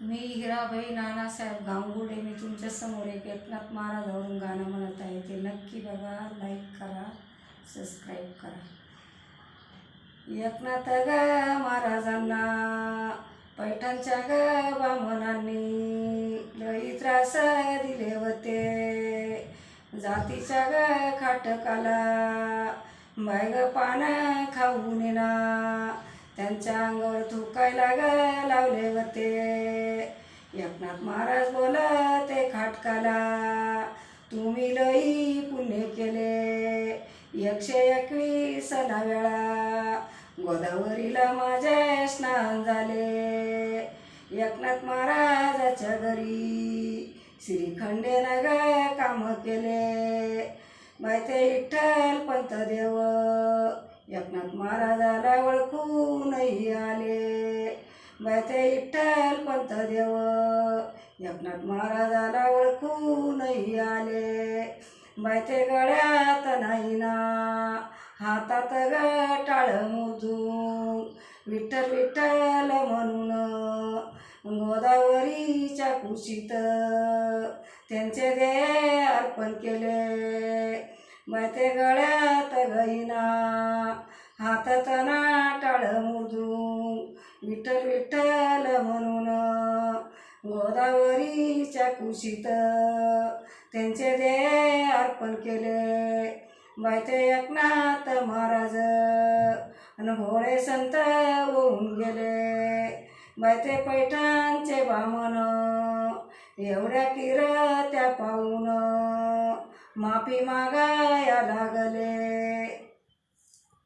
मी हिराबाई नानासाहेब गांगुडे मी तुमच्यासमोर एक एकनाथ महाराजावरून गाणं म्हणत आहे. ते नक्की बघा लाईक करा सबस्क्राईब करा. एकनाथ ग महाराजांना पैठणच्या ग बामणांनी लई त्रास दिले होते. जातीच्या ग खाटकाला बायग पानं खाऊन ना त्यांच्या अंगावर थुकायला ग लावले होते. एकनाथ महाराज बोलते खाटकाला तुम्ही लई पुण्य केले. एकशे एकवीस वेळा गोदावरीला माझे स्नान झाले. एकनाथ महाराजाच्या घरी श्रीखंडे ग काम केले. माहिती विठ्ठल पंत देव एकनाथ महाराजाला ओळखूनही आले. माहिती विठ्ठल पंत देव? एकनाथ महाराजाला ओळखूनही आले. माहिती गळ्यात नाही ना हातात गटाळ टाळ मोजून. विठ्ठल विठ्ठल म्हणून गोदावरीच्या कुशीत त्यांचे दे अर्पण केले. माहिती गळ्यात गईना हातात ना टाळ मोजून विठ्ठल विठ्ठल म्हणून गोदावरीच्या कुशीत त्यांचे दे अर्पण केले. बायते एकनाथ महाराज अन भोळे संत होऊन गेले. माहिती पैठणचे बामन एवढ्या किर त्या पाहून माफी मागाया लागले.